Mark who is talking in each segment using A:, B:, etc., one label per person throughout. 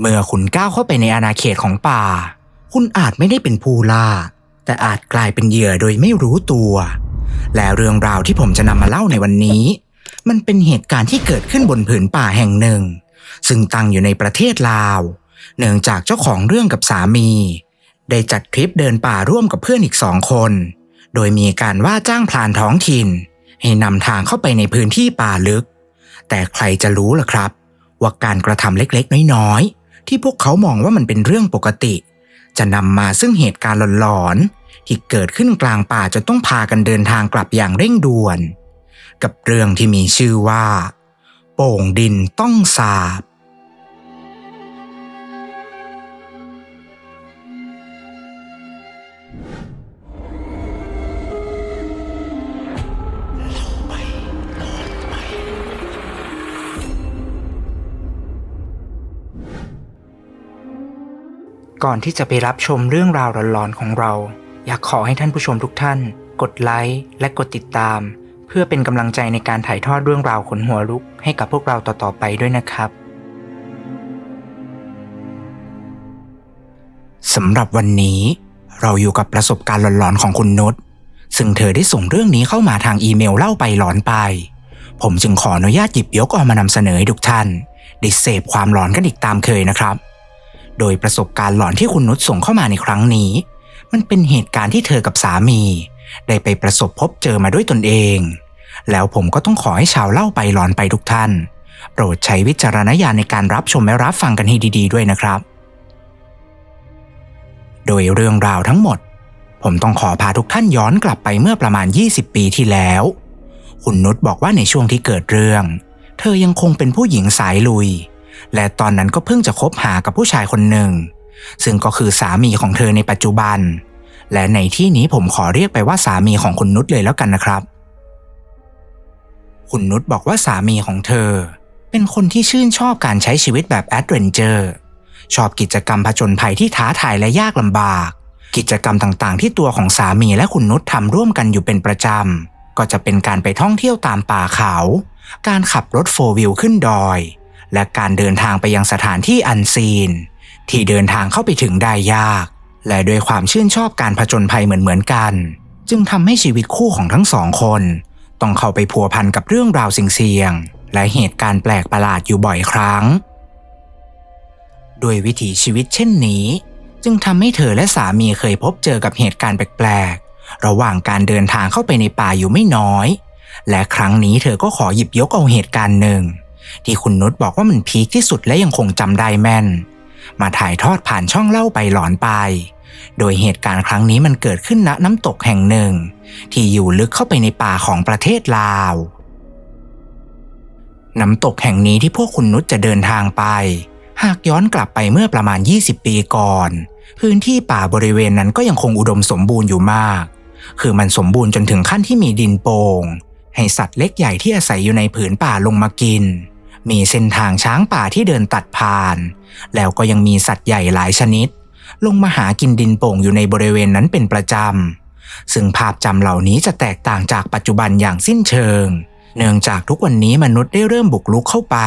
A: เมื่อคุณก้าวเข้าไปในอาณาเขตของป่า คุณอาจไม่ได้เป็นผู้ล่า แต่อาจกลายเป็นเหยื่อโดยไม่รู้ตัว และเรื่องราวที่ผมจะนำมาเล่าในวันนี้ มันเป็นเหตุการณ์ที่เกิดขึ้นบนผืนป่าแห่งหนึ่ง ซึ่งตั้งอยู่ในประเทศลาว เนื่องจากเจ้าของเรื่องกับสามี ได้จัดทริปเดินป่าร่วมกับเพื่อนอีกสองคน โดยมีการว่าจ้างพลานท้องถิ่น ให้นำทางเข้าไปในพื้นที่ป่าลึก แต่ใครจะรู้ล่ะครับ ว่าการกระทำเล็กๆ น้อยๆ ที่พวกเขามองว่ามันเป็นเรื่องปกติ จะนำมาซึ่งเหตุการณ์หลอนๆที่เกิดขึ้นกลางป่าจนต้องพากันเดินทางกลับอย่างเร่งด่วน กับเรื่องที่มีชื่อว่า โป่งดินต้องสาบ ก่อนที่จะไปรับชมเรื่องราวหลอนๆของเรา อยากขอให้ท่านผู้ชมทุกท่าน กดไลค์และกดติดตาม เพื่อเป็นกำลังใจในการถ่ายทอดเรื่องราวขนหัวลุกให้กับพวกเราต่อๆไปด้วยนะครับสำหรับวันนี้ เราอยู่กับประสบการณ์หลอนๆของคุณนุชซึ่งเธอได้ส่งเรื่องนี้เข้ามาทางอีเมลเล่าไปหลอนไป ผมจึงขออนุญาตหยิบยกเอามานำเสนอให้ทุกท่านได้เสพความหลอนกันอีกตามเคยนะครับ โดยประสบการณ์หลอนที่คุณนุชส่งเข้ามาในครั้งนี้ มันเป็นเหตุการณ์ที่เธอกับสามี ได้ไปประสบพบเจอมาด้วยตนเอง แล้วผมก็ต้องขอให้ชาวเล่าไปหลอนไปทุกท่าน โปรดใช้วิจารณญาณในการรับชมและรับฟังกันให้ดี ๆ ด้วยนะครับ โดยเรื่องราวทั้งหมด ผมต้องขอพาทุกท่านย้อนกลับไปเมื่อประมาณ 20 ปีที่แล้ว คุณนุชบอกว่าในช่วงที่เกิดเรื่อง เธอยังคงเป็นผู้หญิงสายลุย และตอนนั้นก็เพิ่งจะคบหากับผู้ชายคนหนึ่ง ซึ่งก็คือสามีของเธอในปัจจุบัน และในที่นี้ผมขอเรียกไปว่าสามีของคุณนุชเลยแล้วกันนะครับ คุณนุชบอกว่าสามีของเธอ เป็นคนที่ชื่นชอบการใช้ชีวิตแบบแอดเวนเจอร์ชอบกิจกรรมผจญภัยที่ท้าทายและยากลำบาก กิจกรรมต่างๆ ที่ตัวของสามีและคุณนุชทำร่วมกันอยู่เป็นประจำก็จะเป็นการไปท่องเที่ยวตามป่าเขา การขับรถโฟร์วิวขึ้นดอย และการเดินทางไปยังสถานที่อันซีน ที่เดินทางเข้าไปถึงได้ยาก และด้วยความชื่นชอบการผจญภัยเหมือนๆกัน จึงทำให้ชีวิตคู่ของทั้งสองคน ต้องเข้าไปพัวพันกับเรื่องราวเสี่ยง และเหตุการณ์แปลกประหลาดอยู่บ่อยครั้ง ด้วยวิถีชีวิตเช่นนี้ จึงทำให้เธอและสามีเคยพบเจอกับเหตุการณ์แปลกๆระหว่างการเดินทางเข้าไปในป่าอยู่ไม่น้อย และครั้งนี้เธอก็ขอหยิบยกเอาเหตุการณ์หนึ่ง ที่คุณนุชบอกว่ามันพีคที่สุดและยังคงจำได้แม่น มาถ่ายทอดผ่านช่องเล่าไปหลอนไป โดยเหตุการณ์ครั้งนี้มันเกิดขึ้นณน้ำตกแห่งหนึ่ง ที่อยู่ลึกเข้าไปในป่าของประเทศลาว น้ำตกแห่งนี้ที่พวกคุณนุชจะเดินทางไป หากย้อนกลับไปเมื่อประมาณ 20 ปีก่อน พื้นที่ป่าบริเวณนั้นก็ยังคงอุดมสมบูรณ์อยู่มาก คือมันสมบูรณ์จนถึงขั้นที่มีดินโปง่งให้สัตว์เล็กใหญ่ที่อาศัยอยู่ในผืนป่าลงมากิน มีเส้นทางช้างป่าที่เดินตัดผ่าน แล้วก็ยังมีสัตว์ใหญ่หลายชนิด ลงมาหากินดินโป่งอยู่ในบริเวณนั้นเป็นประจำ ซึ่งภาพจำเหล่านี้จะแตกต่างจากปัจจุบันอย่างสิ้นเชิง เนื่องจากทุกวันนี้มนุษย์ได้เริ่มบุกรุกเข้าไป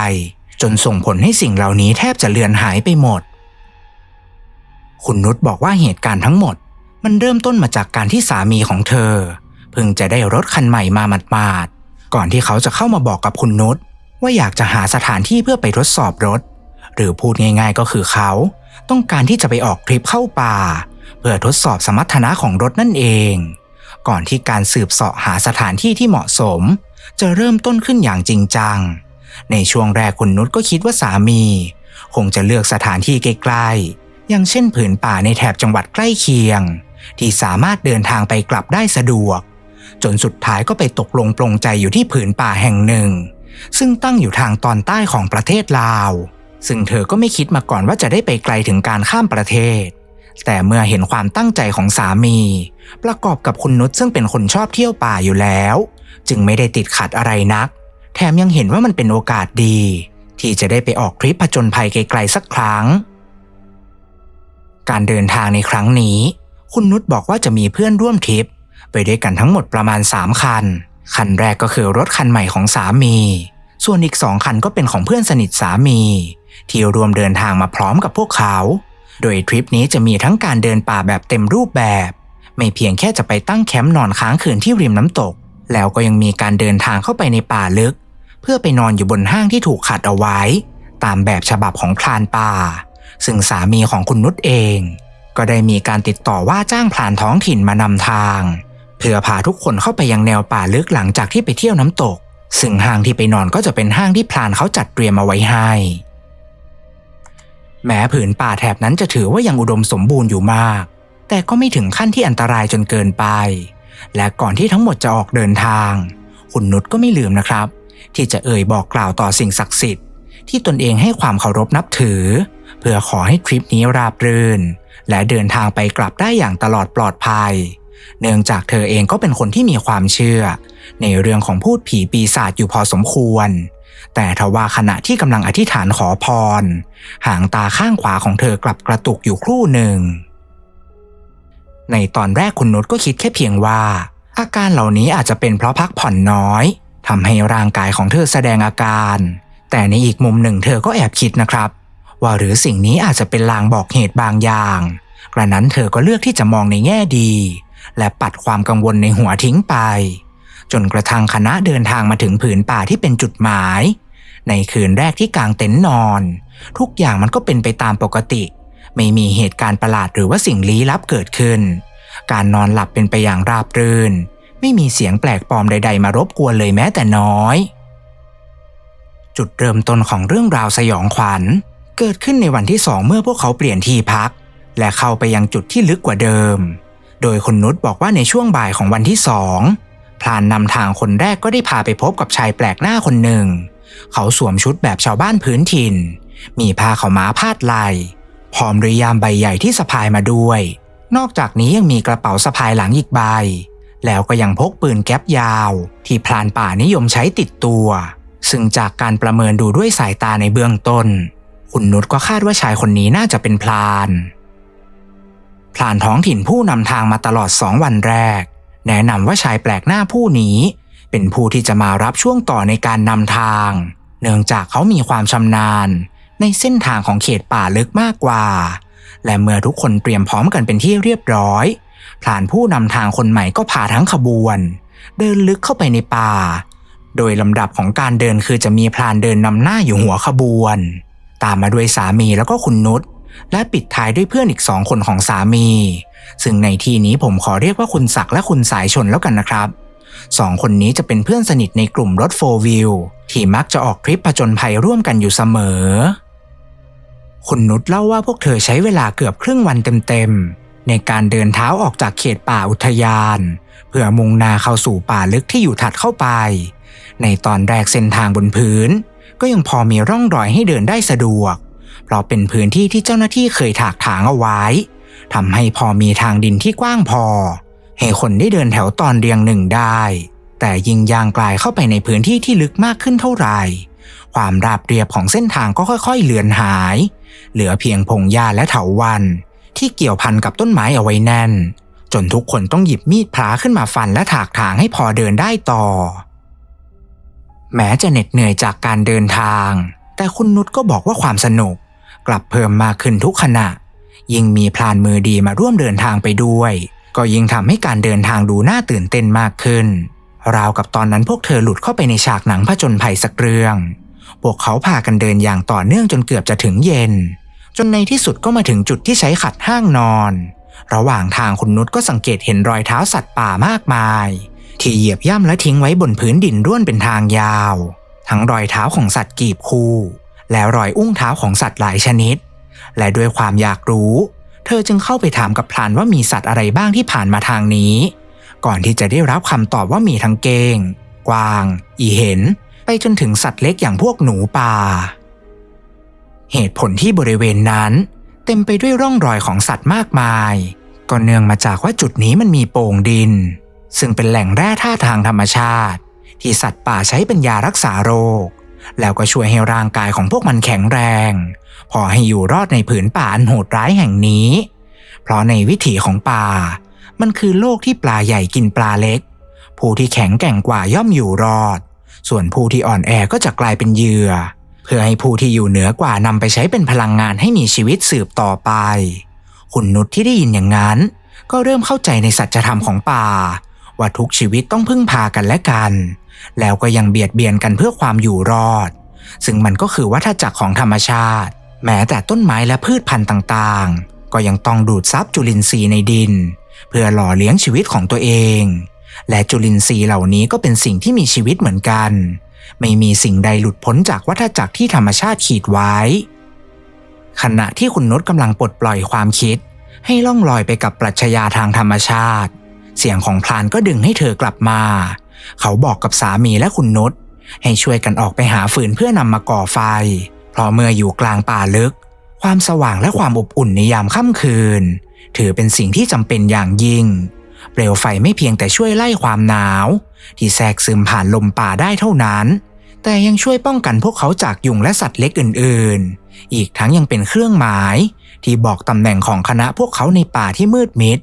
A: จนส่งผลให้สิ่งเหล่านี้แทบจะเลือนหายไปหมด คุณนุชบอกว่าเหตุการณ์ทั้งหมด มันเริ่มต้นมาจากการที่สามีของเธอเพิ่งจะได้รถคันใหม่มาหมาดๆก่อนที่เขาจะเข้ามาบอกกับคุณนุช ว่าอยากจะหาสถานที่เพื่อไปทดสอบรถ หรือพูดง่ายๆก็คือเขา ต้องการที่จะไปออกทริปเข้าป่า เพื่อทดสอบสมรรถนะของรถนั่นเอง ก่อนที่การสืบเสาะหาสถานที่ที่เหมาะสม จะเริ่มต้นขึ้นอย่างจริงจัง ในช่วงแรกคุณนุชก็คิดว่าสามี คงจะเลือกสถานที่ใกลๆอย่างเช่นผืนป่าในแถบจังหวัดใกล้เคียง ที่สามารถเดินทางไปกลับได้สะดวก จนสุดท้ายก็ไปตกลงปลงใจอยู่ที่ผืนป่าแห่งหนึ่ง ซึ่งตั้งอยู่ทางตอนใต้ของประเทศลาว ซึ่งเธอก็ไม่คิดมาก่อนว่าจะได้ไปไกลถึงการข้ามประเทศ แต่เมื่อเห็นความตั้งใจของสามี ประกอบกับคุณนุชซึ่งเป็นคนชอบเที่ยวป่าอยู่แล้ว จึงไม่ได้ติดขัดอะไรนัก แถมยังเห็นว่ามันเป็นโอกาสดี ที่จะได้ไปออกทริปผจญภัยไกลๆสักครั้ง การเดินทางในครั้งนี้ คุณนุชบอกว่าจะมีเพื่อนร่วมทริป ไปด้วยกันทั้งหมดประมาณ3คัน คันแรกก็คือรถคันใหม่ของสามี ส่วนอีกสองคันก็เป็นของเพื่อนสนิทสามี ที่รวมเดินทางมาพร้อมกับพวกเขา โดยทริปนี้จะมีทั้งการเดินป่าแบบเต็มรูปแบบ ไม่เพียงแค่จะไปตั้งแคมป์นอนค้างคืนที่ริมน้ำตก แล้วก็ยังมีการเดินทางเข้าไปในป่าลึก เพื่อไปนอนอยู่บนห้างที่ถูกขัดเอาไว้ ตามแบบฉบับของพรานป่า ซึ่งสามีของคุณนุชเอง ก็ได้มีการติดต่อว่าจ้างพรานท้องถิ่นมานำทาง เพื่อพาทุกคนเข้าไปยังแนวป่าลึกหลังจากที่ไปเที่ยวน้ำตก ซึ่งห้างที่ไปนอนก็จะเป็นห้างที่พรานเขาจัดเตรียมเอาไว้ให้แม้ผืนป่าแถบนั้นจะถือว่ายังอุดมสมบูรณ์อยู่มาก แต่ก็ไม่ถึงขั้นที่อันตรายจนเกินไป และก่อนที่ทั้งหมดจะออกเดินทางคุณนุชก็ไม่ลืมนะครับ ที่จะเอ่ยบอกกล่าวต่อสิ่งศักดิ์สิทธิ์ ที่ตนเองให้ความเคารพนับถือ เพื่อขอให้ทริปนี้ราบรื่น และเดินทางไปกลับได้อย่างตลอดปลอดภัย เนื่องจากเธอเองก็เป็นคนที่มีความเชื่อ ในเรื่องของพูดผีปีศาจอยู่พอสมควร แต่ทว่าขณะที่กำลังอธิษฐานขอพร หางตาข้างขวาของเธอกลับกระตุกอยู่ครู่หนึ่ง ในตอนแรกคุณนุชก็คิดแค่เพียงว่า อาการเหล่านี้อาจจะเป็นเพราะพักผ่อนน้อยทำให้ร่างกายของเธอแสดงอาการ แต่ในอีกมุมหนึ่งเธอก็แอบคิดนะครับ ว่าหรือสิ่งนี้อาจจะเป็นลางบอกเหตุบางอย่าง กระนั้นเธอก็เลือกที่จะมองในแง่ดี และปัดความกังวลในหัวทิ้งไป จนกระทั่งคณะเดินทางมาถึงผืนป่าที่เป็นจุดหมาย ในคืนแรกที่กางเต็นท์นอน ทุกอย่างมันก็เป็นไปตามปกติ ไม่มีเหตุการณ์ประหลาดหรือว่าสิ่งลี้ลับเกิดขึ้น การนอนหลับเป็นไปอย่างราบรื่น ไม่มีเสียงแปลกปลอมใด ๆ มารบกวนเลยแม้แต่น้อย จุดเริ่มต้นของเรื่องราวสยองขวัญ เกิดขึ้นในวันที่สองเมื่อพวกเขาเปลี่ยนที่พัก และเข้าไปยังจุดที่ลึกกว่าเดิม โดยคุณนุชบอกว่าในช่วงบ่ายของวันที่สองพลานนำทางคนแรกก็ได้พาไปพบกับชายแปลกหน้าคนหนึ่ง เขาสวมชุดแบบชาวบ้านพื้นถิ่น มีผ้าขาวม้าพาดไหล่พร้อมด้วยยามใบใหญ่ที่สะพายมาด้วย นอกจากนี้ยังมีกระเป๋าสะพายหลังอีกใบ แล้วก็ยังพกปืนแก๊ปยาว ที่พลานป่านิยมใช้ติดตัว ซึ่งจากการประเมินดูด้วยสายตาในเบื้องต้น คุณนุชก็คาดว่าชายคนนี้น่าจะเป็นพลาน พลานท้องถิ่นผู้นำทางมาตลอดสองวันแรก แนะนำว่าชายแปลกหน้าผู้นี้ เป็นผู้ที่จะมารับช่วงต่อในการนำทาง เนื่องจากเขามีความชำนาญ ในเส้นทางของเขตป่าลึกมากกว่า และเมื่อทุกคนเตรียมพร้อมกันเป็นที่เรียบร้อยพลานผู้นำทางคนใหม่ก็พาทั้งขบวน เดินลึกเข้าไปในป่า โดยลำดับของการเดินคือจะมีพลานเดินนำหน้าอยู่หัวขบวน ตามมาด้วยสามีแล้วก็คุณนุช และปิดท้ายด้วยเพื่อนอีกสองคนของสามี ซึ่งในที่นี้ผมขอเรียกว่าคุณศักดิ์และคุณสายชนแล้วกันนะครับสองคนนี้จะเป็นเพื่อนสนิทในกลุ่มรถโฟวิลที่มักจะออกทริปผจญภัยร่วมกันอยู่เสมอ คุณนุชเล่าว่าพวกเธอใช้เวลาเกือบครึ่งวันเต็มๆ ในการเดินเท้าออกจากเขตป่าอุทยาน เพื่อมุ่งหน้าเข้าสู่ป่าลึกที่อยู่ถัดเข้าไป ในตอนแรกเส้นทางบนพื้น ก็ยังพอมีร่องรอยให้เดินได้สะดวก เพราะเป็นพื้นที่ที่เจ้าหน้าที่เคยถากถางเอาไว้ทำให้พอมีทางดินที่กว้างพอ ให้คนได้เดินแถวตอนเรียงหนึ่งได้ แต่ยิ่งย่างกลายเข้าไปในพื้นที่ที่ลึกมากขึ้นเท่าไหร่ ความราบเรียบของเส้นทางก็ค่อยๆเลือนหาย เหลือเพียงพงหญ้าและเถาวัลย์ที่เกี่ยวพันกับต้นไม้เอาไว้แน่น จนทุกคนต้องหยิบมีดพระขึ้นมาฟันและถากถางให้พอเดินได้ต่อ แม้จะเหน็ดเหนื่อยจากการเดินทาง แต่คุณนุชก็บอกว่าความสนุก กลับเพิ่มมากขึ้นทุกขณะ ยิ่งมีพลานมือดีมาร่วมเดินทางไปด้วย ก็ยิ่งทำให้การเดินทางดูน่าตื่นเต้นมากขึ้น ราวกับตอนนั้นพวกเธอหลุดเข้าไปในฉากหนังผจญภัยสักเรื่อง พวกเขาพากันเดินอย่างต่อเนื่องจนเกือบจะถึงเย็น จนในที่สุดก็มาถึงจุดที่ใช้ขัดห้างนอน ระหว่างทางคุณนุชก็สังเกตเห็นรอยเท้าสัตว์ป่ามากมาย ที่เหยียบย่ำและทิ้งไว้บนพื้นดินร่วนเป็นทางยาว ทั้งรอยเท้าของสัตว์กีบคู่ และรอยอุ้งเท้าของสัตว์หลายชนิด และด้วยความอยากรู้ เธอจึงเข้าไปถามกับพลานว่ามีสัตว์อะไรบ้างที่ผ่านมาทางนี้ ก่อนที่จะได้รับคำตอบว่ามีทั้งเกงกวาง อีเห็น ไปจนถึงสัตว์เล็กอย่างพวกหนูป่า เหตุผลที่บริเวณนั้น เต็มไปด้วยร่องรอยของสัตว์มากมาย ก็เนื่องมาจากว่าจุดนี้มันมีโป่งดิน ซึ่งเป็นแหล่งแร่ธาตุทางธรรมชาติ ที่สัตว์ป่าใช้เป็นยารักษาโรค แล้วก็ช่วยให้ร่างกายของพวกมันแข็งแรง พอให้อยู่รอดในผืนป่าอันโหดร้ายแห่งนี้ เพราะในวิถีของป่า มันคือโลกที่ปลาใหญ่กินปลาเล็ก ผู้ที่แข็งแกร่งกว่าย่อมอยู่รอด ส่วนผู้ที่อ่อนแอก็จะกลายเป็นเหยื่อ เพื่อให้ผู้ที่อยู่เหนือกว่านำไปใช้เป็นพลังงานให้มีชีวิตสืบต่อไปคุณนุชที่ได้ยินอย่างนั้น ก็เริ่มเข้าใจในสัจธรรมของป่า ว่าทุกชีวิตต้องพึ่งพากันและกัน แล้วก็ยังเบียดเบียนกันเพื่อความอยู่รอด ซึ่งมันก็คือวัฏจักรของธรรมชาติ แม้แต่ต้นไม้และพืชพันธุ์ต่างๆ ก็ยังต้องดูดซับจุลินทรีย์ในดิน เพื่อหล่อเลี้ยงชีวิตของตัวเอง และจุลินทรีย์เหล่านี้ก็เป็นสิ่งที่มีชีวิตเหมือนกัน ไม่มีสิ่งใดหลุดพ้นจากวัฏจักรที่ธรรมชาติขีดไว้ ขณะที่คุณนุชกำลังปลดปล่อยความคิด ให้ล่องลอยไปกับปรัชญาทางธรรมชาติ เสียงของพลานก็ดึงให้เธอกลับมา เขาบอกกับสามีและคุณนุชให้ช่วยกันออกไปหาฟืนเพื่อนำมาก่อไฟ เพราะเมื่ออยู่กลางป่าลึก ความสว่างและความอบอุ่นในยามค่ำคืน ถือเป็นสิ่งที่จำเป็นอย่างยิ่ง เปลวไฟไม่เพียงแต่ช่วยไล่ความหนาว ที่แทรกซึมผ่านลมป่าได้เท่านั้น แต่ยังช่วยป้องกันพวกเขาจากยุงและสัตว์เล็กอื่น ๆ อีกทั้งยังเป็นเครื่องหมาย ที่บอกตำแหน่งของคณะพวกเขาในป่าที่มืดมิด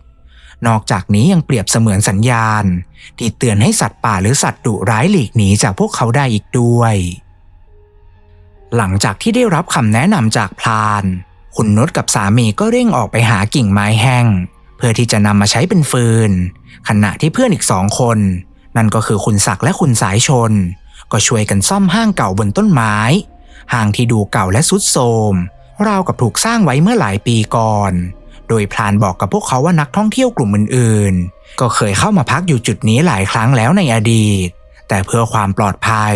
A: นอกจากนี้ยังเปรียบเสมือนสัญญาณ ที่เตือนให้สัตว์ป่าหรือสัตว์ดุร้ายหลีกหนีจากพวกเขาได้อีกด้วย หลังจากที่ได้รับคำแนะนำจากพลาน คุณนุชกับสามีก็เร่งออกไปหากิ่งไม้แห้ง เพื่อที่จะนำมาใช้เป็นฟืน ขณะที่เพื่อนอีกสองคน นั่นก็คือคุณศักด์และคุณสายชน ก็ช่วยกันซ่อมห้างเก่าบนต้นไม้ ห้างที่ดูเก่าและสุดโทรมราวกับถูกสร้างไว้เมื่อหลายปีก่อน โดยพลานบอกกับพวกเขาว่านักท่องเที่ยวกลุ่มอื่นๆ ก็เคยเข้ามาพักอยู่จุดนี้หลายครั้งแล้วในอดีต แต่เพื่อความปลอดภัย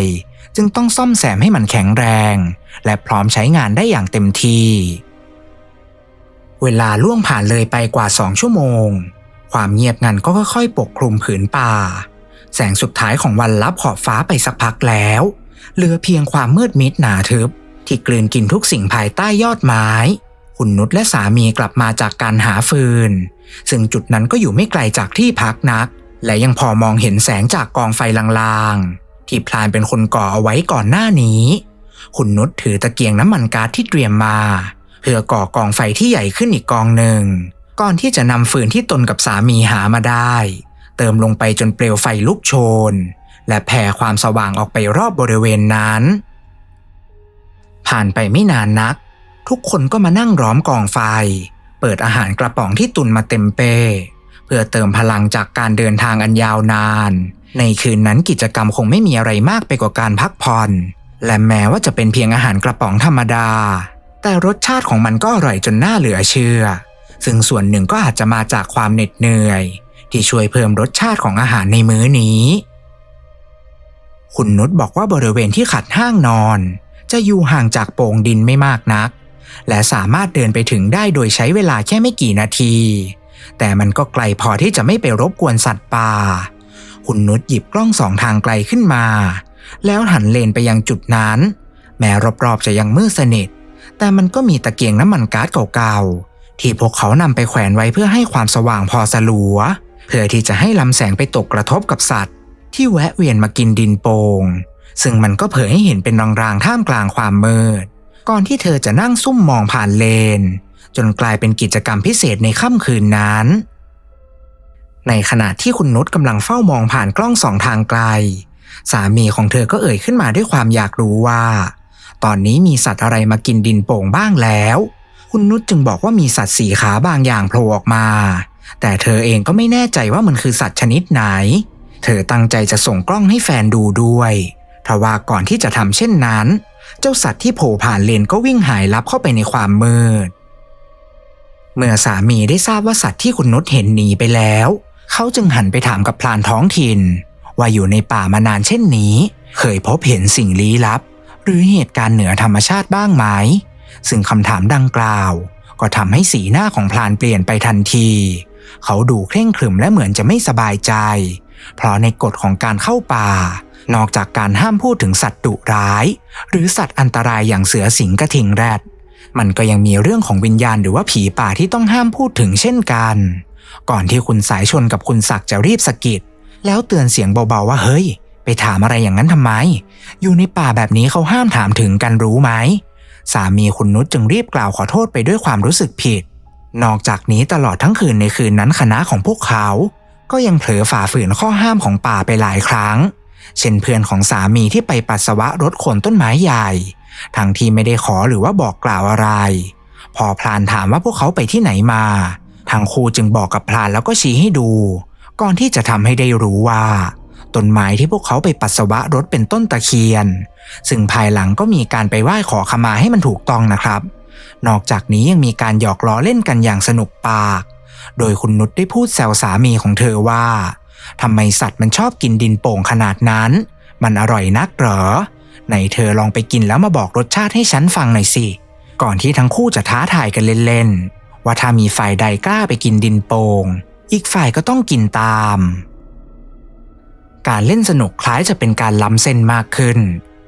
A: จึงต้องซ่อมแซมให้มันแข็งแรง และพร้อมใช้งานได้อย่างเต็มที่ เวลาล่วงผ่านเลยไปกว่าสองชั่วโมง ความเงียบงันก็ค่อยๆ ปกคลุมผืนป่า แสงสุดท้ายของวันลับขอบฟ้าไปสักพักแล้ว เหลือเพียงความมืดมิดหนาทึบที่กลืนกินทุกสิ่งภายใต้ยอดไม้ คุณนุชและสามีกลับมาจากการหาฟืน ซึ่งจุดนั้นก็อยู่ไม่ไกลจากที่พักนัก และยังพอมองเห็นแสงจากกองไฟลางๆ ที่พลานเป็นคนก่อเอาไว้ก่อนหน้านี้ คุณนุชถือตะเกียงน้ำมันก๊าซที่เตรียมมา เพื่อก่อกองไฟที่ใหญ่ขึ้นอีกกองหนึ่ง ก่อนที่จะนำฟืนที่ตนกับสามีหามาได้ เติมลงไปจนเปลวไฟลุกโชน และแผ่ความสว่างออกไปรอบบริเวณนั้น ผ่านไปไม่นานนัก ทุกคนก็มานั่งล้อมกองไฟ เปิดอาหารกระป๋องที่ตุนมาเต็มเป้เพื่อเติมพลังจากการเดินทางอันยาวนาน ในคืนนั้นกิจกรรมคงไม่มีอะไรมากไปกว่าการพักผ่อน และแม้ว่าจะเป็นเพียงอาหารกระป๋องธรรมดา แต่รสชาติของมันก็อร่อยจนน่าเหลือเชื่อ ซึ่งส่วนหนึ่งก็อาจจะมาจากความเหน็ดเหนื่อย ที่ช่วยเพิ่มรสชาติของอาหารในมื้อนี้ คุณนุชบอกว่าบริเวณที่ขัดห้างนอน จะอยู่ห่างจากโป่งดินไม่มากนัก และสามารถเดินไปถึงได้โดยใช้เวลาแค่ไม่กี่นาที แต่มันก็ไกลพอที่จะไม่ไปรบกวนสัตว์ป่า คุณนุชหยิบกล้องสองทางไกลขึ้นมา แล้วหันเลนไปยังจุดนั้น แม้รอบๆจะยังมืดสนิท แต่มันก็มีตะเกียงน้ำมันก๊าซเก่าๆ ที่พวกเขานำไปแขวนไว้เพื่อให้ความสว่างพอสลัว เพื่อที่จะให้ลำแสงไปตกกระทบกับสัตว์ ที่แวะเวียนมากินดินโปง่งซึ่งมันก็เผยให้เห็นเป็นรางๆท่ามกลางความมืด ก่อนที่เธอจะนั่งซุ่มมองผ่านเลน จนกลายเป็นกิจกรรมพิเศษในค่ำคืนนั้น ในขณะที่คุณนุชกำลังเฝ้ามองผ่านกล้องสองทางไกล สามีของเธอก็เอ่ยขึ้นมาด้วยความอยากรู้ว่า ตอนนี้มีสัตว์อะไรมากินดินโป่งบ้างแล้ว คุณนุชจึงบอกว่ามีสัตว์สีขาบางอย่างโผล่ออกมา แต่เธอเองก็ไม่แน่ใจว่ามันคือสัตว์ชนิดไหน เธอตั้งใจจะส่งกล้องให้แฟนดูด้วยทว่าก่อนที่จะทำเช่นนั้น เจ้าสัตว์ที่โผล่ผ่านเลนก็วิ่งหายลับเข้าไปในความมืด เมื่อสามีได้ทราบว่าสัตว์ที่คุณนุชเห็นหนีไปแล้ว เขาจึงหันไปถามกับพลานท้องถิ่น ว่าอยู่ในป่ามานานเช่นนี้ เคยพบเห็นสิ่งลี้ลับ หรือเหตุการณ์เหนือธรรมชาติบ้างไหม ซึ่งคำถามดังกล่าว ก็ทำให้สีหน้าของพลานเปลี่ยนไปทันที เขาดูเคร่งขรึมและเหมือนจะไม่สบายใจ เพราะในกฎของการเข้าป่า นอกจากการห้ามพูดถึงสัตว์ดุร้าย หรือสัตว์อันตรายอย่างเสือสิงกระทิงแรด มันก็ยังมีเรื่องของวิญญาณหรือว่าผีป่าที่ต้องห้ามพูดถึงเช่นกัน ก่อนที่คุณสายชนกับคุณศักดิ์จะรีบสะกิด แล้วเตือนเสียงเบาๆว่าเฮ้ย ไปถามอะไรอย่างนั้นทำไม อยู่ในป่าแบบนี้เขาห้ามถามถึงกันรู้ไหมสามีคุณนุชจึงรีบกล่าวขอโทษไปด้วยความรู้สึกผิด นอกจากนี้ตลอดทั้งคืนในคืนนั้นคณะของพวกเขา ก็ยังเผลอฝ่าฝืนข้อห้ามของป่าไปหลายครั้ง เช่นเพื่อนของสามีที่ไปปัสสาวะรถโคนต้นไม้ใหญ่ ทั้งที่ไม่ได้ขอหรือว่าบอกกล่าวอะไร พอพลานถามว่าพวกเขาไปที่ไหนมาทางครูจึงบอกกับพลานแล้วก็ชี้ให้ดู ก่อนที่จะทำให้ได้รู้ว่าต้นไม้ที่พวกเขาไปปัสสาวะรถเป็นต้นตะเคียน ซึ่งภายหลังก็มีการไปไหว้ขอขมาให้มันถูกต้องนะครับ นอกจากนี้ยังมีการหยอกล้อเล่นกันอย่างสนุกปาก โดยคุณนุชได้พูดแซวสามีของเธอว่าทำไมสัตว์มันชอบกินดินโป่งขนาดนั้น มันอร่อยนักเหรอไหนเธอลองไปกินแล้วมาบอกรสชาติให้ฉันฟังหน่อยสิ ก่อนที่ทั้งคู่จะท้าทายกันเล่นๆ ว่าถ้ามีฝ่ายใดกล้าไปกินดินโป่งอีกฝ่ายก็ต้องกินตาม การเล่นสนุกคล้ายจะเป็นการล้ำเส้นมากขึ้น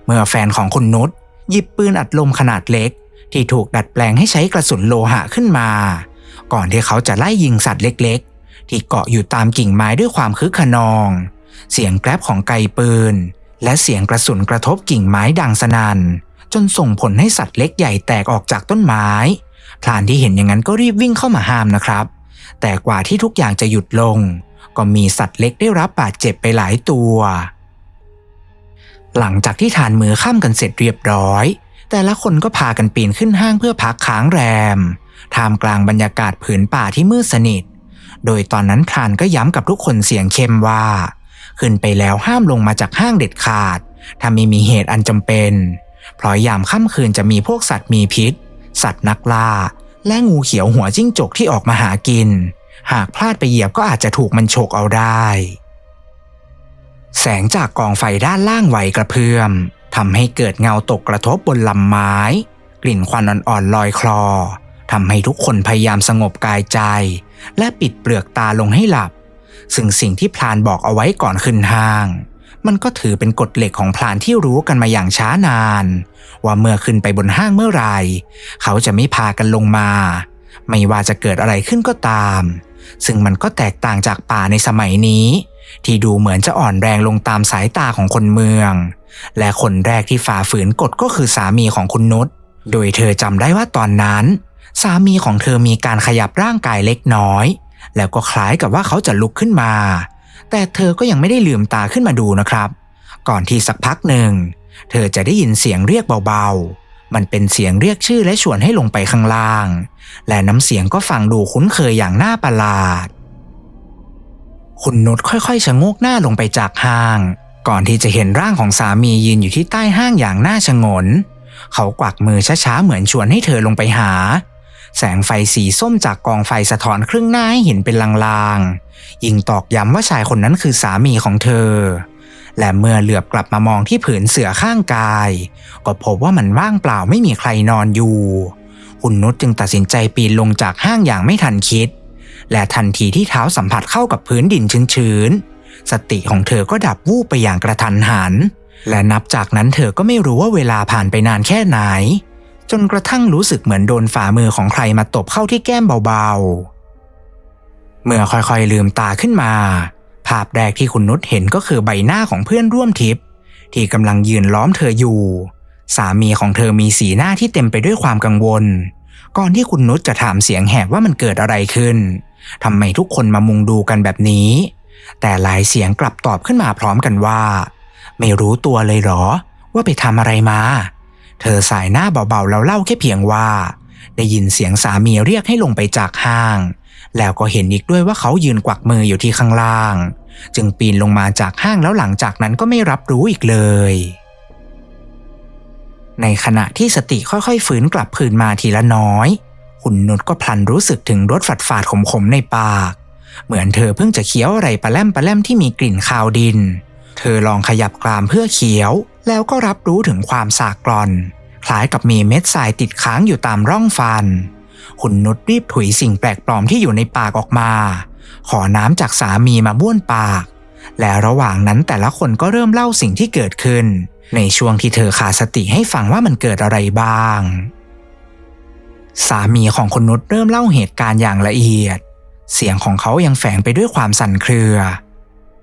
A: เมื่อแฟนของคุณนุชหยิบปืนอัดลมขนาดเล็ก ที่ถูกดัดแปลงให้ใช้กระสุนโลหะขึ้นมา ก่อนที่เขาจะไล่ยิงสัตว์เล็กๆ ที่เกาะอยู่ตามกิ่งไม้ด้วยความคึกขนอง เสียงแกรบของไกปืน และเสียงกระสุนกระทบกิ่งไม้ดังสนัน่นจนส่งผลให้สัตว์เล็กใหญ่แตกออกจากต้นไม้พลานที่เห็นอย่างนั้นก็รีบวิ่งเข้ามาห้ามนะครับ แต่กว่าที่ทุกอย่างจะหยุดลง ก็มีสัตว์เล็กได้รับบาดเจ็บไปหลายตัว หลังจากที่ทานมือข้ามกันเสร็จเรียบร้อย แต่ละคนก็พากันปีนขึ้นห้างเพื่อพักค้างแรม ท่ามกลางบรรยากาศผืนป่าที่มืดสนิท โดยตอนนั้นพรานก็ย้ำกับทุกคนเสียงเข้มว่า ขึ้นไปแล้วห้ามลงมาจากห้างเด็ดขาด ถ้าไม่มีเหตุอันจำเป็นเพราะยามค่ำคืนจะมีพวกสัตว์มีพิษ สัตว์นักล่า และงูเขียวหัวจิ้งจกที่ออกมาหากิน หากพลาดไปเหยียบก็อาจจะถูกมันฉกเอาได้ แสงจากกองไฟด้านล่างไหวกระเพื่อมทำให้เกิดเงาตกกระทบบนลำไม้ กลิ่นควันอ่อนๆลอยคลอ ทำให้ทุกคนพยายามสงบกายใจ และปิดเปลือกตาลงให้หลับ ซึ่งสิ่งที่พลานบอกเอาไว้ก่อนขึ้นห้าง มันก็ถือเป็นกฎเหล็กของพลานที่รู้กันมาอย่างช้านาน ว่าเมื่อขึ้นไปบนห้างเมื่อไรเขาจะไม่พากันลงมา ไม่ว่าจะเกิดอะไรขึ้นก็ตาม ซึ่งมันก็แตกต่างจากป่าในสมัยนี้ ที่ดูเหมือนจะอ่อนแรงลงตามสายตาของคนเมือง และคนแรกที่ฝ่าฝืนกฎก็คือสามีของคุณนุชโดยเธอจำได้ว่าตอนนั้น สามีของเธอมีการขยับร่างกายเล็กน้อย แล้วก็คล้ายกับว่าเขาจะลุกขึ้นมา แต่เธอก็ยังไม่ได้ลืมตาขึ้นมาดูนะครับ ก่อนที่สักพักหนึ่ง เธอจะได้ยินเสียงเรียกเบาๆ มันเป็นเสียงเรียกชื่อและชวนให้ลงไปข้างล่าง และน้ำเสียงก็ฟังดูคุ้นเคยอย่างน่าประหลาด คุณนุชค่อยๆชะโงกหน้าลงไปจากห้าง ก่อนที่จะเห็นร่างของสามียืนอยู่ที่ใต้ห้างอย่างน่าชงน เขากวักมือช้าๆเหมือนชวนให้เธอลงไปหา แสงไฟสีส้มจากกองไฟสะท้อนครึ่งหน้าให้เห็นเป็นลางๆ ยิ่งตอกย้ำว่าชายคนนั้นคือสามีของเธอ และเมื่อเหลือบกลับมามองที่ผืนเสื่อข้างกาย ก็พบว่ามันว่างเปล่าไม่มีใครนอนอยู่ คุณนุชจึงตัดสินใจปีนลงจากห้างอย่างไม่ทันคิด และทันทีที่เท้าสัมผัสเข้ากับพื้นดินชื้นๆ สติของเธอก็ดับวูบไปอย่างกระทันหัน และนับจากนั้นเธอก็ไม่รู้ว่าเวลาผ่านไปนานแค่ไหน จนกระทั่งรู้สึกเหมือนโดนฝ่ามือของใครมาตบเข้าที่แก้มเบาๆ เมื่อค่อยๆลืมตาขึ้นมา ภาพแรกที่คุณนุชเห็นก็คือใบหน้าของเพื่อนร่วมทริป ที่กำลังยืนล้อมเธออยู่ สามีของเธอมีสีหน้าที่เต็มไปด้วยความกังวล ก่อนที่คุณนุชจะถามเสียงแหบว่ามันเกิดอะไรขึ้นทำไมทุกคนมามุงดูกันแบบนี้ แต่หลายเสียงกลับตอบขึ้นมาพร้อมกันว่า ไม่รู้ตัวเลยหรอ ว่าไปทำอะไรมา เธอสายหน้าเบาๆแล้วเล่าแค่เพียงว่า ได้ยินเสียงสามีเรียกให้ลงไปจากห้าง แล้วก็เห็นอีกด้วยว่าเขายืนกวักมืออยู่ที่ข้างล่าง จึงปีนลงมาจากห้างแล้วหลังจากนั้นก็ไม่รับรู้อีกเลย ในขณะที่สติค่อยๆฝืนกลับคืนมาทีละน้อย คุณนุชก็พลันรู้สึกถึงรสฝาดฝาดขมๆในปาก เหมือนเธอเพิ่งจะเคี้ยวอะไรปลาแลมปลาแลมที่มีกลิ่นคาวดิน เธอลองขยับกรามเพื่อเคี้ยว แล้วก็รับรู้ถึงความสากกร่อน คล้ายกับมีเม็ดทรายติดค้างอยู่ตามร่องฟัน คุณนุชรีบถุยสิ่งแปลกปลอมที่อยู่ในปากออกมา ขอน้ำจากสามีมาบ้วนปาก และระหว่างนั้นแต่ละคนก็เริ่มเล่าสิ่งที่เกิดขึ้น ในช่วงที่เธอขาดสติให้ฟังว่ามันเกิดอะไรบ้าง สามีของคุณนุชเริ่มเล่าเหตุการณ์อย่างละเอียด เสียงของเขายังแฝงไปด้วยความสั่นเครือ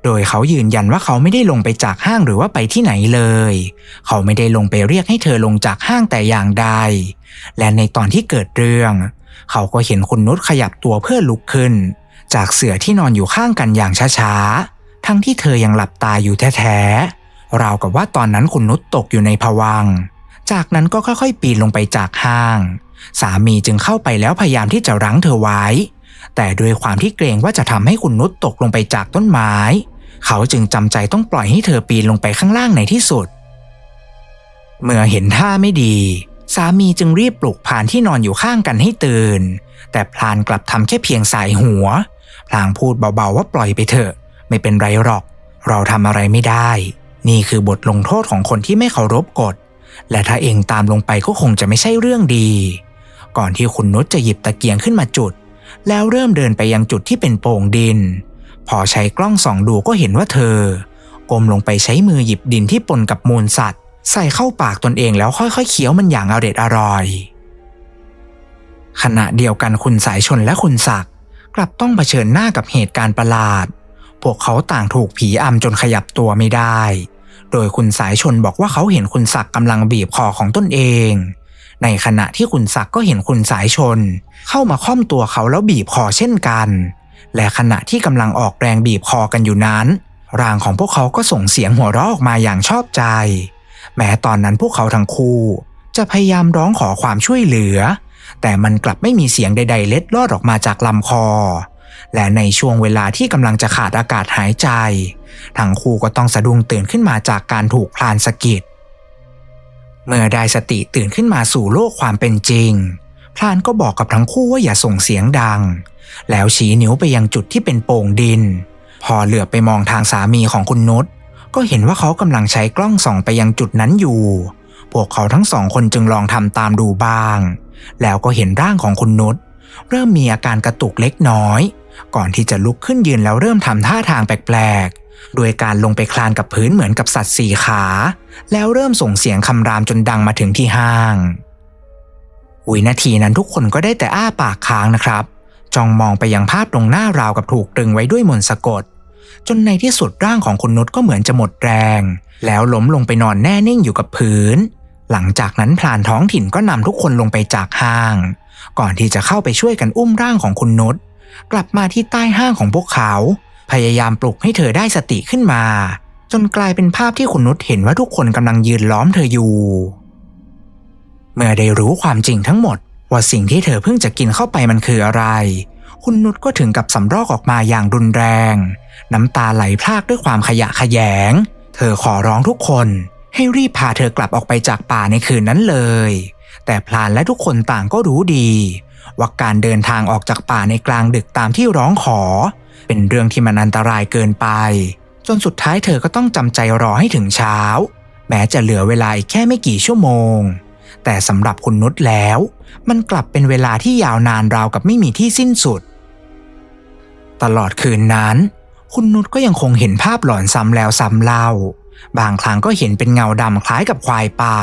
A: โดยเขายืนยันว่าเขาไม่ได้ลงไปจากห้างหรือว่าไปที่ไหนเลย เขาไม่ได้ลงไปเรียกให้เธอลงจากห้างแต่อย่างใด และในตอนที่เกิดเรื่อง เขาก็เห็นคุณนุชขยับตัวเพื่อลุกขึ้น จากเสือที่นอนอยู่ข้างกันอย่างช้าๆ ทั้งที่เธอยังหลับตาอยู่แท้ๆ ราวกับว่าตอนนั้นคุณนุชตกอยู่ในภวัง จากนั้นก็ค่อยๆ ปีนลงไปจากห้าง สามีจึงเข้าไปแล้วพยายามที่จะรั้งเธอไว้ แต่ด้วยความที่เกรงว่าจะทำให้คุณนุชตกลงไปจากต้นไม้ เขาจึงจำใจต้องปล่อยให้เธอปีนลงไปข้างล่างในที่สุด เมื่อเห็นท่าไม่ดี สามีจึงรีบปลุกพานที่นอนอยู่ข้างกันให้ตื่น แต่พลานกลับทำแค่เพียงสายหัว พลางพูดเบาๆว่าปล่อยไปเถอะ ไม่เป็นไรหรอก เราทำอะไรไม่ได้ นี่คือบทลงโทษของคนที่ไม่เคารพกฎ และถ้าเองตามลงไปก็คงจะไม่ใช่เรื่องดี ก่อนที่คุณนุชจะหยิบตะเกียงขึ้นมาจุด แล้วเริ่มเดินไปยังจุดที่เป็นโป่งดิน พอใช้กล้องส่องดูก็เห็นว่าเธอ ก้มลงไปใช้มือหยิบดินที่ปนกับมูลสัตว์ ใส่เข้าปากตนเองแล้วค่อยๆเคี้ยวมันอย่างอร็ดอร่อย ขณะเดียวกันคุณสายชนและคุณศักดิ์กลับต้องเผชิญหน้ากับเหตุการณ์ประหลาด พวกเขาต่างถูกผีอำจนขยับตัวไม่ได้ โดยคุณสายชนบอกว่าเขาเห็นคุณศักดิ์กำลังบีบคอของตนเอง ในขณะที่คุณศักดิ์ก็เห็นคุณสายชน เข้ามาค่อมตัวเขาแล้วบีบคอเช่นกัน และขณะที่กำลังออกแรงบีบคอกันอยู่นั้น ร่างของพวกเขาก็ส่งเสียงหัวเราะออกมาอย่างชอบใจ แม้ตอนนั้นพวกเขาทั้งคู่ จะพยายามร้องขอความช่วยเหลือ แต่มันกลับไม่มีเสียงใด ๆ เล็ดลอดออกมาจากลำคอ และในช่วงเวลาที่กำลังจะขาดอากาศหายใจ ทั้งคู่ก็ต้องสะดุ้งตื่นขึ้นมาจากการถูกพลานสะกิด เมื่อได้สติตื่นขึ้นมาสู่โลกความเป็นจริง พลานก็บอกกับทั้งคู่ว่าอย่าส่งเสียงดัง แล้วชี้นิ้วไปยังจุดที่เป็นโป่งดิน พอเหลือบไปมองทางสามีของคุณนุชก็เห็นว่าเขากำลังใช้กล้องส่องไปยังจุดนั้นอยู่ พวกเขาทั้งสองคนจึงลองทำตามดูบ้าง แล้วก็เห็นร่างของคุณนุชเริ่มมีอาการกระตุกเล็กน้อย ก่อนที่จะลุกขึ้นยืนแล้วเริ่มทำท่าทางแปลกๆ โดยการลงไปคลานกับพื้นเหมือนกับสัตว์สี่ขา แล้วเริ่มส่งเสียงคำรามจนดังมาถึงที่ห้างวินาทีนั้นทุกคนก็ได้แต่อ้าปากค้างนะครับ จ้องมองไปยังภาพตรงหน้าราวกับถูกตรึงไว้ด้วยมนต์สะกด จนในที่สุดร่างของคุณนุชก็เหมือนจะหมดแรง แล้วล้มลงไปนอนแน่นิ่งอยู่กับพื้น หลังจากนั้นพลานท้องถิ่นก็นำทุกคนลงไปจากห้าง ก่อนที่จะเข้าไปช่วยกันอุ้มร่างของคุณนุชกลับมาที่ใต้ห้างของพวกเขา พยายามปลุกให้เธอได้สติขึ้นมา จนกลายเป็นภาพที่คุณนุชเห็นว่าทุกคนกำลังยืนล้อมเธออยู่ เมื่อได้รู้ความจริงทั้งหมด ว่าสิ่งที่เธอเพิ่งจะกินเข้าไปมันคืออะไร คุณนุชก็ถึงกับสำรอกออกมาอย่างรุนแรง น้ำตาไหลพรากด้วยความขยะขยง เธอขอร้องทุกคนให้รีบพาเธอกลับออกไปจากป่าในคืนนั้นเลย แต่พลานและทุกคนต่างก็รู้ดีว่าการเดินทางออกจากป่าในกลางดึกตามที่ร้องขอ เป็นเรื่องที่มันอันตรายเกินไป จนสุดท้ายเธอก็ต้องจำใจรอให้ถึงเช้า แม้จะเหลือเวลาอีกแค่ไม่กี่ชั่วโมง แต่สำหรับคุณนุชแล้ว มันกลับเป็นเวลาที่ยาวนานราวกับไม่มีที่สิ้นสุด ตลอดคืนนั้น คุณนุชก็ยังคงเห็นภาพหลอนซ้ำแล้วซ้ำเล่า บางครั้งก็เห็นเป็นเงาดำคล้ายกับควายป่า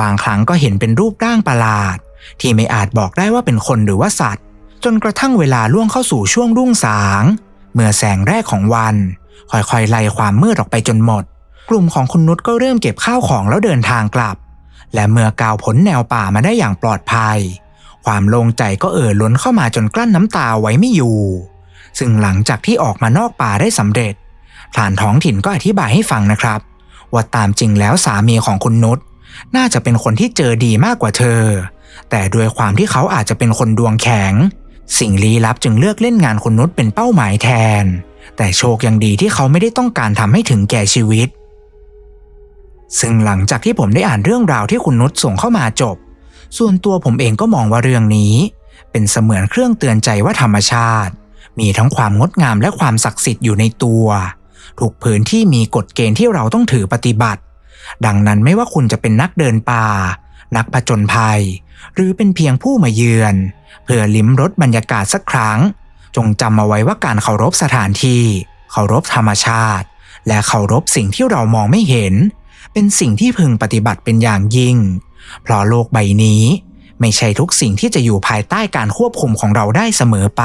A: บางครั้งก็เห็นเป็นรูปร่างประหลาด ที่ไม่อาจบอกได้ว่าเป็นคนหรือว่าสัตว์ จนกระทั่งเวลาล่วงเข้าสู่ช่วงรุ่งสาง เมื่อแสงแรกของวัน ค่อยๆไล่ความมืดออกไปจนหมด กลุ่มของคุณนุชก็เริ่มเก็บข้าวของแล้วเดินทางกลับ และเมื่อก้าวพ้นแนวป่ามาได้อย่างปลอดภัย ความโล่งใจก็เอ่อล้นเข้ามาจนกลั้นน้ำตาไว้ไม่อยู่ ซึ่งหลังจากที่ออกมานอกป่าได้สำเร็จพลานท้องถิ่นก็อธิบายให้ฟังนะครับ ว่าตามจริงแล้วสามีของคุณนุชน่าจะเป็นคนที่เจอดีมากกว่าเธอ แต่ด้วยความที่เขาอาจจะเป็นคนดวงแข็ง สิ่งลี้ลับจึงเลือกเล่นงานคุณนุชเป็นเป้าหมายแทน แต่โชคยังดีที่เขาไม่ได้ต้องการทำให้ถึงแก่ชีวิต ซึ่งหลังจากที่ผมได้อ่านเรื่องราวที่คุณนุชส่งเข้ามาจบ ส่วนตัวผมเองก็มองว่าเรื่องนี้ เป็นเสมือนเครื่องเตือนใจว่าธรรมชาติ มีทั้งความงดงามและความศักดิ์สิทธิ์อยู่ในตัวทุกพื้นที่มีกฎเกณฑ์ที่เราต้องถือปฏิบัติ ดังนั้นไม่ว่าคุณจะเป็นนักเดินป่า นักผจญภัย หรือเป็นเพียงผู้มาเยือน เพื่อลิ้มรสบรรยากาศสักครั้ง จงจำเอาไว้ว่าการเคารพสถานที่ เคารพธรรมชาติ และเคารพสิ่งที่เรามองไม่เห็น เป็นสิ่งที่พึงปฏิบัติเป็นอย่างยิ่ง เพราะโลกใบนี้ ไม่ใช่ทุกสิ่งที่จะอยู่ภายใต้การควบคุมของเราได้เสมอไป